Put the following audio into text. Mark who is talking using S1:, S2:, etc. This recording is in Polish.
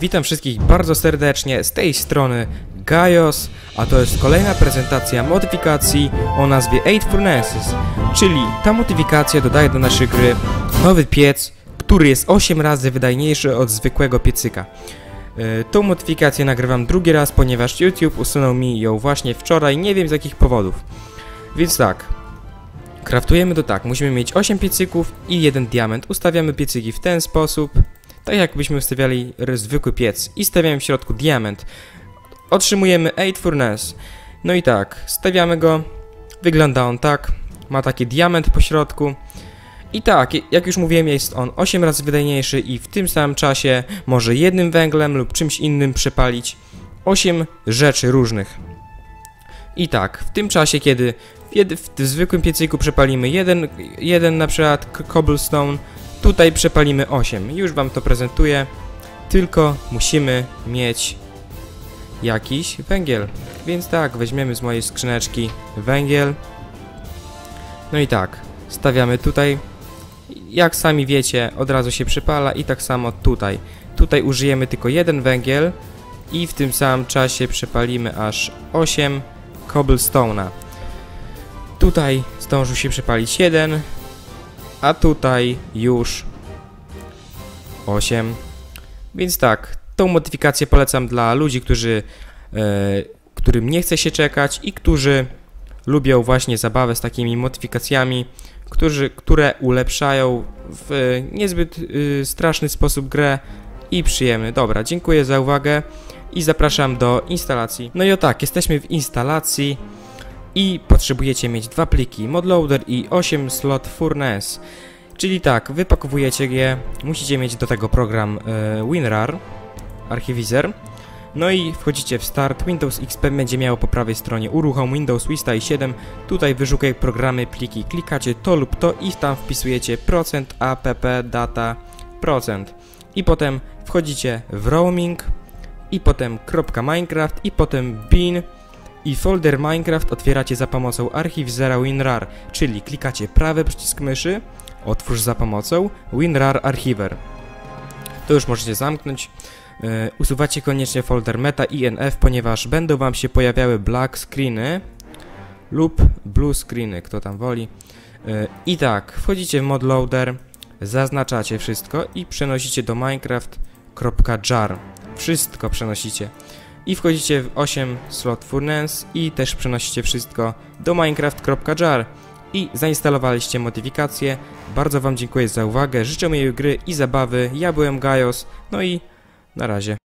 S1: Witam wszystkich bardzo serdecznie z tej strony Gaios, a to jest kolejna prezentacja modyfikacji o nazwie 8 Furnaces, czyli ta modyfikacja dodaje do naszej gry nowy piec, który jest 8 razy wydajniejszy od zwykłego piecyka. Yy, tą modyfikację nagrywam drugi raz, ponieważ YouTube usunął mi ją właśnie wczoraj, nie wiem z jakich powodów. Więc tak, kraftujemy to tak, musimy mieć 8 piecyków i jeden diament. Ustawiamy piecyki w ten sposób, tak jakbyśmy ustawiali r- zwykły piec i stawiamy w środku diament. Otrzymujemy 8 furnace. No i tak, stawiamy go, wygląda on tak, ma taki diament po środku. I tak, jak już mówiłem, jest on 8 razy wydajniejszy i w tym samym czasie może jednym węglem lub czymś innym przepalić 8 rzeczy różnych. I tak, w tym czasie, kiedy w, w zwykłym piecyku przepalimy jeden, jeden na przykład cobblestone, tutaj przepalimy 8. Już wam to prezentuję, tylko musimy mieć jakiś węgiel. Więc tak, weźmiemy z mojej skrzyneczki węgiel. No i tak, stawiamy tutaj. Jak sami wiecie, od razu się przypala i tak samo tutaj. Tutaj użyjemy tylko jeden węgiel i w tym samym czasie przepalimy aż 8 cobblestone'a. Tutaj zdążył się przepalić jeden, a tutaj już 8. Więc tak, tą modyfikację polecam dla ludzi, którzy, e, którym nie chce się czekać i którzy lubią właśnie zabawę z takimi modyfikacjami, którzy, które ulepszają w niezbyt e, straszny sposób grę i przyjemny. Dobra, dziękuję za uwagę i zapraszam do instalacji. No i o tak, jesteśmy w instalacji i potrzebujecie mieć dwa pliki modloader i 8 slot furnace. Czyli tak, wypakowujecie je, musicie mieć do tego program e, WinRAR, archiwizer. No i wchodzicie w start, Windows XP będzie miało po prawej stronie uruchom Windows Vista i 7. Tutaj wyszukaj programy, pliki, klikacie to lub to i tam wpisujecie procent app data procent. I potem wchodzicie w roaming i potem .minecraft i potem bin i folder Minecraft otwieracie za pomocą archiwizera WinRAR, czyli klikacie prawy przycisk myszy, otwórz za pomocą WinRAR Archiver. To już możecie zamknąć. E, usuwacie koniecznie folder meta inf, ponieważ będą wam się pojawiały black screeny lub blue screeny, kto tam woli. E, I tak, wchodzicie w modloader, zaznaczacie wszystko i przenosicie do minecraft.jar. Wszystko przenosicie. I wchodzicie w 8 slot furnace i też przenosicie wszystko do minecraft.jar i zainstalowaliście modyfikacje. Bardzo Wam dziękuję za uwagę, życzę miłej gry i zabawy. Ja byłem Gaios, no i na razie.